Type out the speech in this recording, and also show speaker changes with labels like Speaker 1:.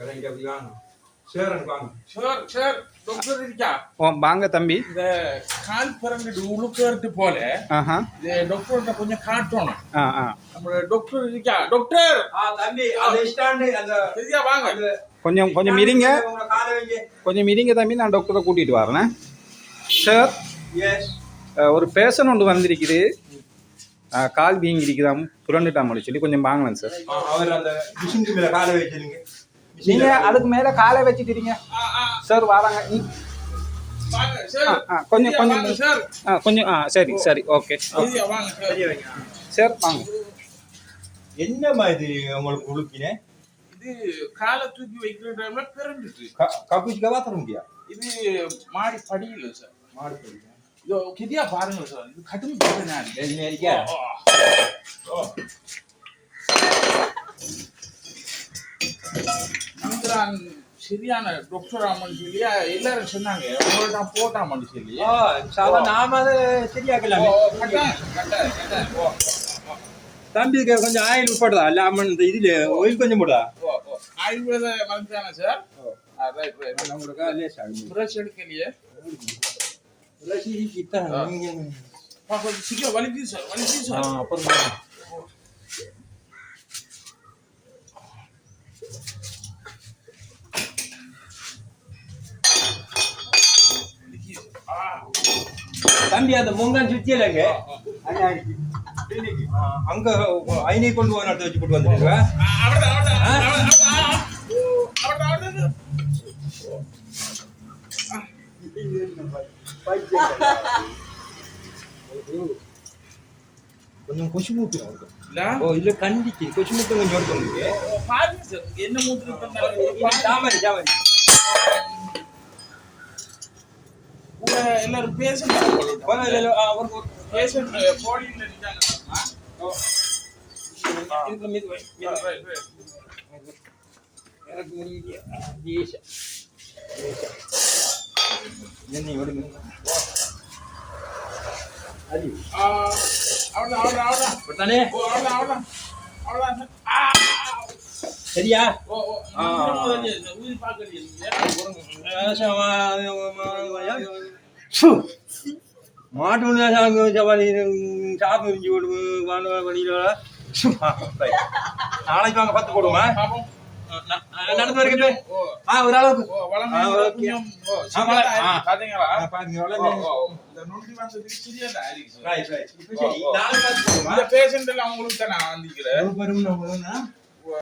Speaker 1: வாங்க சேரன் வாங்க.
Speaker 2: Sir sir doctor இருக்கா
Speaker 3: ஓ வாங்க தம்பி.
Speaker 2: இந்த கால் உழுக்கிறது போல
Speaker 3: ஆஹா.
Speaker 2: இந்த டாக்டர்கிட்ட கொஞ்சம் காட்டணும். நம்ம டாக்டர் இருக்கா? டாக்டர்
Speaker 1: ஆ தம்பி அந்த ஸ்டாண்டு அந்த
Speaker 2: சரியா வாங்க.
Speaker 1: அந்த
Speaker 3: கொஞ்சம் கொஞ்சம் இருங்க
Speaker 1: உங்க காலை வைங்க.
Speaker 3: கொஞ்சம் இருங்க தம்பி நான் டாக்டரை கூட்டிகிட்டு வரேன். சார்
Speaker 1: எஸ்
Speaker 3: ஒரு பேஷண்ட் ஒன்று வந்திருக்குது. கால் வீங்கி இருக்குதாம் புரண்டுட்டாம சொல்லி கொஞ்சம் வாங்கலாம் சார்
Speaker 1: அவர் அந்த மேல காலை வச்சிருங்க
Speaker 3: நீங்க அதுக்கு மேல காலை வச்சுக்கிறீங்க சார் வராங்க. கொஞ்சம் கொஞ்சம் கொஞ்சம் ஆ சரி சரி ஓகே.
Speaker 2: சார்.
Speaker 3: வாங்க.
Speaker 1: என்னம்மா இது உங்களுக்கு உழுக்கினேன்
Speaker 2: இது காலை தூக்கி வைக்கிற டைம்ல பிறந்துட்டு
Speaker 1: கக்குச்சிக்கவா தர முடியா?
Speaker 2: இது மாடி படியில சார்.
Speaker 1: மாடு போடுங்க.
Speaker 2: இதோ கிதியா பாருங்க சார். இது கடும் பிரச்சனை நான் சரியான டாக்டர் ஆமான்னு சொல்லி எல்லாரும் சொன்னாங்க. உங்கள்ட்ட போட்டாமான்னு சொல்லி.
Speaker 1: நாம அதை சரியாக்கலாமே. தம்பிக்கு கொஞ்சம் ஆயில் போடுதா இல்ல அம்மன் இந்த இதுல ஆயில் கொஞ்சம்
Speaker 2: ஓ. ஆயுர்வேத மருந்து தானே சார் பிரஷ் எடுக்கலையே?
Speaker 1: துளசி கிட்ட
Speaker 2: சீக்கிரம் சார் சார்
Speaker 1: அப்புறம். தம்பி அந்த முங்கான் சுத்தி இல்லைங்க அங்க ஐநீ கொண்டு போய் நடத்த வச்சு போட்டு வந்துருக்கா
Speaker 2: ஆ, அவ்வளவுதான்,
Speaker 1: கொஞ்சம் கொசு
Speaker 2: இல்ல?
Speaker 1: ஓ இல்ல கண்டிக்கு. கொசு மூட்டு கொஞ்சம் எடுத்து வந்துருக்கு
Speaker 2: ஓ, பாருங்க சார் என்ன
Speaker 1: தாமரை தாமரை
Speaker 2: கூட எல்லாரும் பேசணும்
Speaker 1: ஒரு-
Speaker 2: பேஷண்ட் பாடியில்.
Speaker 1: எனக்கு. ஈஷா. ஈஷா. என்ன விடுங்க அது
Speaker 2: ஆ
Speaker 1: சரியா? மாட்டு சவாரி சாப்பு இஞ்சி போடு வாங்க வழியில நாளைக்கு வாங்க பத்து
Speaker 2: பாப்போம்
Speaker 1: நடந்து வருகிறது ஆ ஒரு அளவுக்கு.
Speaker 2: பாத்தீங்களா? இந்த பேஷண்ட் எல்லாம் உங்களுக்கு தான் நான்
Speaker 1: நம்ம